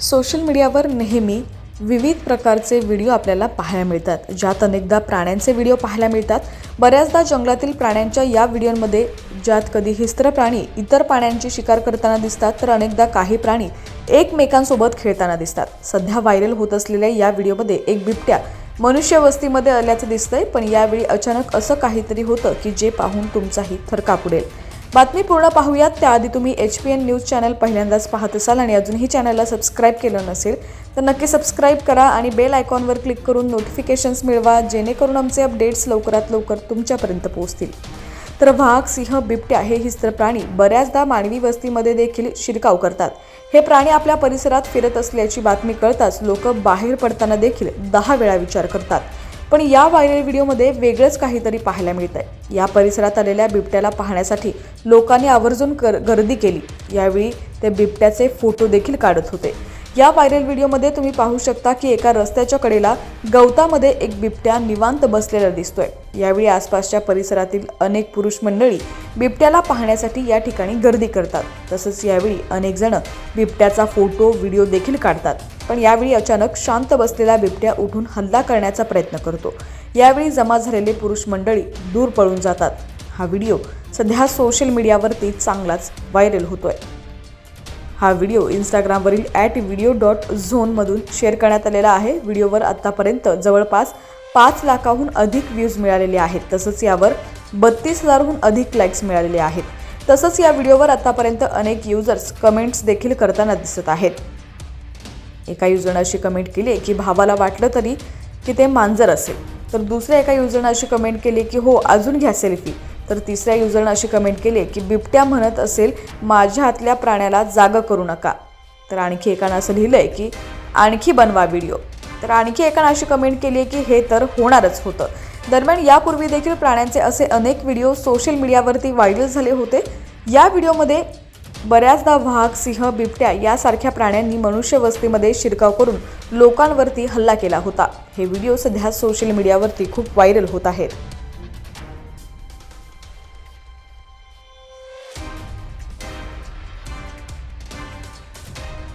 Social मीडियावर नेहमी विविध प्रकारचे व्हिडिओ आपल्याला पाहायला मिळतात. ज्यात अनेकदा प्राण्यांचे व्हिडिओ पाहायला मिळतात. बऱ्याचदा जंगलातील प्राण्यांच्या या व्हिडिओमध्ये ज्यात कधी हिस्त्र प्राणी इतर प्राण्यांची शिकार करताना दिसतात तर अनेकदा काही प्राणी एकमेकांसोबत खेळताना दिसतात. सध्या व्हायरल होत असलेल्या या व्हिडिओमध्ये एक बिबट्या मनुष्य वस्तीमध्ये आल्याचं दिसतंय पण यावेळी अचानक असं काहीतरी होतं की जे पाहून तुमचाही थरकाप उडेल. बातमी पूर्ण पाहूयात. त्याआधी तुम्ही H P N news channel पहिल्यांदाच पाहत असाल आणि अजूनही चॅनलला सबस्क्राईब केलं नसेल तर नक्की सबस्क्राईब करा आणि बेल आयकॉनवर क्लिक करून नोटिफिकेशन्स मिळवा जेणेकरून आमचे अपडेट्स लवकरात लवकर तुमच्यापर्यंत पोहोचतील. तर वाघ सिंह बिबट्या हे हिस्त्र प्राणी बऱ्याचदा मानवी वस्तीमध्ये देखील शिरकाव करतात. हे प्राणी आपल्या परिसरात फिरत असल्याची बातमी कळताच लोक बाहेर पडताना देखील दहा वेळा विचार करतात. पण या व्हायरल व्हिडिओमध्ये वेगळंच काहीतरी पाहायला मिळत आहे या परिसरात आलेल्या बिबट्याला पाहण्यासाठी लोकांनी आवर्जून कर गर्दी केली. यावेळी ते बिबट्याचे फोटो देखील काढत होते. या व्हायरल व्हिडिओमध्ये तुम्ही पाहू शकता की एका रस्त्याच्या कडेला गवतामध्ये एक बिबट्या निवांत बसलेला दिसतोय. यावेळी आसपासच्या परिसरातील अनेक पुरुष मंडळी बिबट्याला पाहण्यासाठी या ठिकाणी गर्दी करतात. तसंच यावेळी अनेक जण बिबट्याचा फोटो व्हिडिओ देखील काढतात. पण यावेळी अचानक शांत बसलेला बिबट्या उठून हल्ला करण्याचा प्रयत्न करतो. यावेळी जमा झालेले पुरुष मंडळी दूर पळून जातात. हा व्हिडिओ सध्या सोशल मीडियावरती चांगलाच व्हायरल होतोय. हा व्हिडिओ इंस्टाग्रामवरील ॲट व्हिडिओ डॉट झोनमधून शेअर करण्यात आलेला आहे. व्हिडिओवर आत्तापर्यंत जवळपास पाच लाखाहून अधिक व्ह्यूज मिळालेले आहेत. तसंच यावर बत्तीस हजारहून अधिक लाईक्स मिळालेले आहेत. तसंच या व्हिडिओवर आतापर्यंत अनेक युजर्स कमेंट्स देखील करताना दिसत आहेत. एका युजरनं अशी कमेंट केली की भावाला वाटलं तरी की ते मांजर असेल. तर दुसऱ्या एका युजरनं अशी कमेंट केली की हो अजून घ्या सेल्फी तर तिसऱ्या युजरनं अशी कमेंट केली की बिबट्या म्हणत असेल माझ्या हातल्या प्राण्याला जागं करू नका. तर आणखी एकानं असं लिहिलं आहे की आणखी बनवा व्हिडिओ. तर आणखी एकानं अशी कमेंट केली आहे की हे तर होणारच होतं. दरम्यान यापूर्वी देखील प्राण्यांचे असे अनेक व्हिडिओ सोशल मीडियावरती व्हायरल झाले होते. या व्हिडिओमध्ये बऱ्याचदा वाघ सिंह बिबट्या यासारख्या प्राण्यांनी मनुष्य वस्तीमध्ये शिरकाव करून लोकांवरती हल्ला केला होता. हे व्हिडिओ सध्या सोशल मीडियावरती खूप व्हायरल होत आहेत.